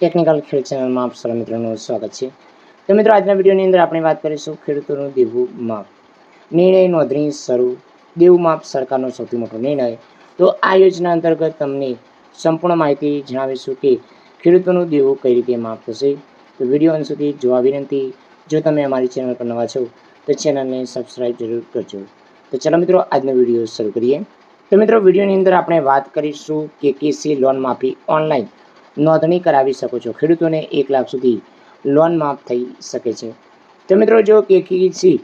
Technical ખેડ ચેનલમાં આપ સર્વ મિત્રોનું સ્વાગત છે. તો મિત્રો, આજના વિડીયોની અંદર આપણે વાત કરીશું ખેડૂતોનું દેવું માપ. નિર્ણય નોંધણી શરૂ. દેવું માપ સરકારનો સૌથી મોટો નિર્ણય. તો આ યોજના અંતર્ગત તમને સંપૂર્ણ માહિતી જણાવીશું કે ખેડૂતોનું દેવું કઈ રીતે માફ થશે. તો વીડિયો અંત સુધી જોવા વિનંતી. જો તમે અમારી ચેનલ પર નવા છો, તો ચેનલને સબસ્ક્રાઈબ જરૂર કરજો. તો ચાલો મિત્રો, આજનો વીડિયો શરૂ કરીએ. તો મિત્રો, વિડીયોની અંદર આપણે વાત કરીશું કે કેસી લોન માફી ઓનલાઈન. નોંધણી કરાવી શકો છો. ખેડૂતોને એક લાખ સુધી લોન માફ થઈ શકે છે. તો મિત્રો, જો કેસી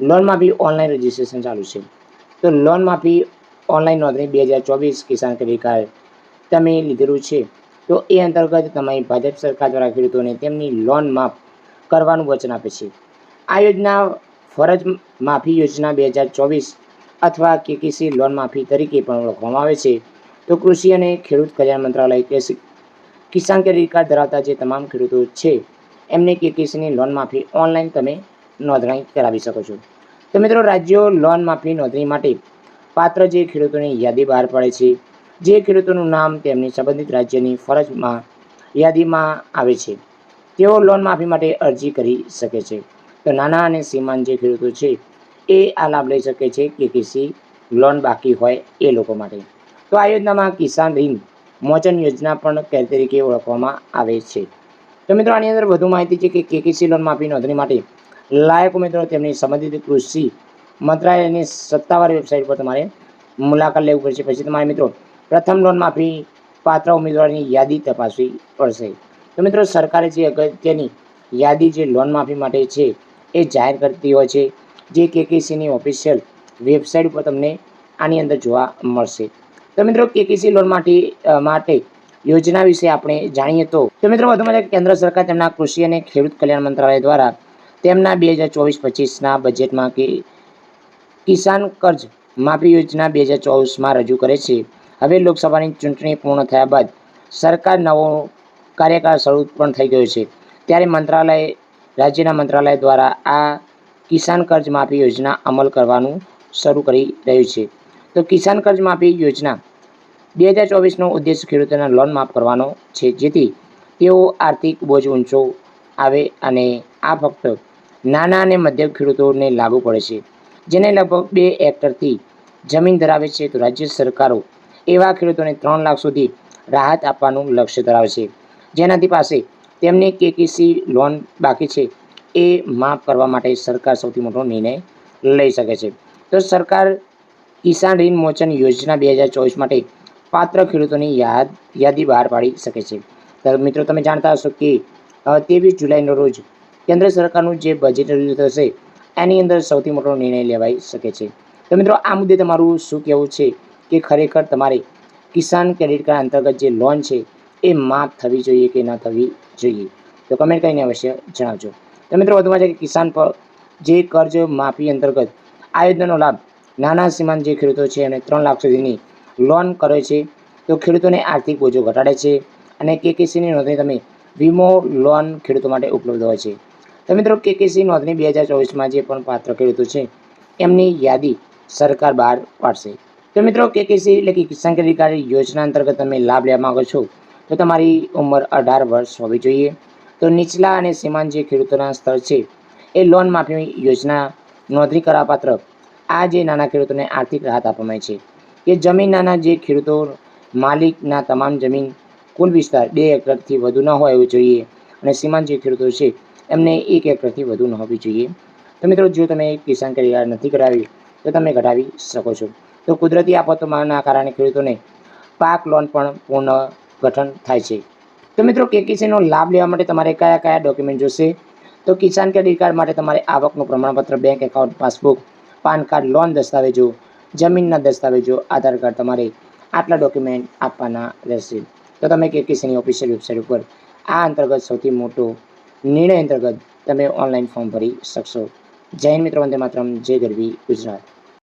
લોન માફી ઓનલાઈન રજિસ્ટ્રેશન ચાલુ છે, તો લોન માફી ઓનલાઈન નોંધણી બે હજાર ચોવીસ કિસાન ક્રેડિટ કાર્ડ તમે લીધેલું છે, તો એ અંતર્ગત તમારી ભાજપ સરકાર દ્વારા ખેડૂતોને તેમની લોન માફ કરવાનું વચન આપે છે. આ યોજના ફરજ માફી યોજના બે હજાર ચોવીસ અથવા કેકેસી લોન માફી તરીકે પણ ઓળખવામાં આવે છે. તો કૃષિ અને ખેડૂત કલ્યાણ મંત્રાલય કિસાન ક્રેડિટ કાર્ડ ધરાવતા જે તમામ ખેડૂતો છે, એમને કે કેસીની લોન માફી ઓનલાઈન તમે નોંધણી કરાવી શકો છો. તો મિત્રો, રાજ્યો લોન માફી નોંધણી માટે પાત્ર જે ખેડૂતોની યાદી બહાર પાડે છે, જે ખેડૂતોનું નામ તેમની સંબંધિત રાજ્યની ફરજમાં યાદીમાં આવે છે, તેઓ લોન માફી માટે અરજી કરી શકે છે. તો નાના અને સીમાંત જે ખેડૂતો છે, એ આ લાભ લઈ શકે છે કે કિસી લોન બાકી હોય એ લોકો માટે. તો આ યોજનામાં કિસાન ઋણ મોચન યોજના પણ કે તરીકે ઓળખવામાં આવે છે. તો મિત્રો, આની અંદર વધુ માહિતી છે કે કેકેસી લોન માફી નોંધણી માટે લાયક ઉમેદવારો તેમની સંબંધિત કૃષિ મંત્રાલયની સત્તાવાર વેબસાઇટ પર તમારે મુલાકાત લેવું પડશે. પછી તમારે મિત્રો, પ્રથમ લોન માફી પાત્ર ઉમેદવારની યાદી તપાસવી પડશે. તો મિત્રો, સરકારે જે અગત્યની યાદી જે લોન માફી માટે છે એ જાહેર કરતી હોય છે, જે કેકેસીની ઓફિશિયલ વેબસાઇટ ઉપર તમને આની અંદર જોવા મળશે. તો મિત્રો કેકેસી લોન માટે માટે યોજના વિશે આપણે જાણીએ તો તો મિત્રો વધુમાં કેન્દ્ર સરકાર તેમના કૃષિ અને ખેડૂત કલ્યાણ મંત્રાલય દ્વારા તેમના બે હજાર ચોવીસ પચીસના બજેટમાં કે કિસાન કર્જ માફી યોજના બે હજાર ચોવીસમાં રજૂ કરે છે. હવે લોકસભાની ચૂંટણી પૂર્ણ થયા બાદ સરકાર નવો કાર્યકાળ શરૂ પણ થઈ ગયો છે. ત્યારે મંત્રાલય, રાજ્યના મંત્રાલય દ્વારા આ કિસાન કર્જ માફી યોજના અમલ કરવાનું શરૂ કરી રહ્યું છે. તો કિસાન કર્જ માફી યોજના બે હજાર ચોવીસનો ઉદ્દેશ ખેડૂતોને લોન માફ કરવાનો છે, જેથી તેઓ આર્થિક બોજ ઊંચો આવે અને આ ફક્ત નાના અને મધ્યમ ખેડૂતોને લાગુ પડે છે. જેને લગભગ બે હેક્ટરથી જમીન ધરાવે છે, તો રાજ્ય સરકારો એવા ખેડૂતોને ત્રણ લાખ સુધી રાહત આપવાનું લક્ષ્ય ધરાવે છે. જેનાથી પાસે તેમની કેકેસી લોન બાકી છે, એ માફ કરવા માટે સરકાર સૌથી મોટો નિર્ણય લઈ શકે છે. તો સરકાર કિસાન ઋણ મોચન યોજના બે હજાર ચોવીસ માટે પાત્ર ખેડૂતોની યાદ, યાદી બહાર પાડી શકે છે. મિત્રો, તમે જાણતા હશો કે ત્રેવીસ જુલાઈનો રોજ કેન્દ્ર સરકારનું જે બજેટ રજૂ થશે, એની અંદર સૌથી મોટો નિર્ણય લેવાઈ શકે છે. તો મિત્રો, આ મુદ્દે તમારું શું કહેવું છે કે ખરેખર તમારે કિસાન ક્રેડિટ કાર્ડ અંતર્ગત જે લોન છે, એ માફ થવી જોઈએ કે ન થવી જોઈએ? તો કમેન્ટ કરીને અવશ્ય જણાવજો. તો મિત્રો, વધુમાં છે કે કિસાન પર જે કર્જ માફી અંતર્ગત આ યોજનાનો લાભ નાના સીમાંત જે ખેડૂતો છે, એમને ત્રણ લાખ સુધીની લોન કરે છે, તો ખેડૂતોને આર્થિક બોજો ઘટાડે છે અને કેકેસીની નોંધણી તમે વીમો લોન ખેડૂતો માટે ઉપલબ્ધ હોય છે. તો મિત્રો, કેકેસી નોંધણી બે હજાર ચોવીસમાં જે પણ પાત્ર ખેડૂતો છે, એમની યાદી સરકાર બહાર પાડશે. તો મિત્રો, કેકેસી એટલે કે કિસાન ક્રેડિટ કાર્ડ યોજના અંતર્ગત તમે લાભ લેવા માગો છો, તો તમારી ઉંમર અઢાર વર્ષ હોવી જોઈએ. તો નીચલા અને સીમાંત જે ખેડૂતોના સ્તર છે, એ લોન માફી યોજના નોંધણી કરાવપાત્ર આ જે નાના ખેડૂતોને આર્થિક રાહત આપવામાં છે. કે જમીનના જે ખેડૂતો માલિકના તમામ જમીન કુલ વિસ્તાર બે એકરથી વધુ ન હોય એવું જોઈએ અને સીમાંત જે ખેડૂતો છે, એમને એક એકરથી વધુ ન હોવી જોઈએ. તો મિત્રો, જો તમે કિસાન ક્રેડિટ કાર્ડ નથી કરાવી તો તમે ઘટાડી શકો છો. તો કુદરતી આફતોના કારણે ખેડૂતોને પાક લોન પણ પૂર્ણ ગઠન થાય છે. તો મિત્રો, કેકીસીનો લાભ લેવા માટે તમારે કયા કયા ડોક્યુમેન્ટ જોશે? તો કિસાન ક્રેડિટ કાર્ડ માટે તમારે આવકનું પ્રમાણપત્ર, bank account, passbook, PAN card, loan દસ્તાવેજો જમીનના દસ્તાવેજો, આધાર કાર્ડ તમારે આટલા ડોક્યુમેન્ટ આપવાના રહેશે. તો તમે કેકેસીની ઓફિશિયલ વેબસાઇટ ઉપર આ અંતર્ગત સૌથી મોટો નિર્ણય અંતર્ગત તમે ઓનલાઈન ફોર્મ ભરી શકશો. જૈન મિત્રો, વંદે માત્રમ, જય ગરવી ગુજરાત.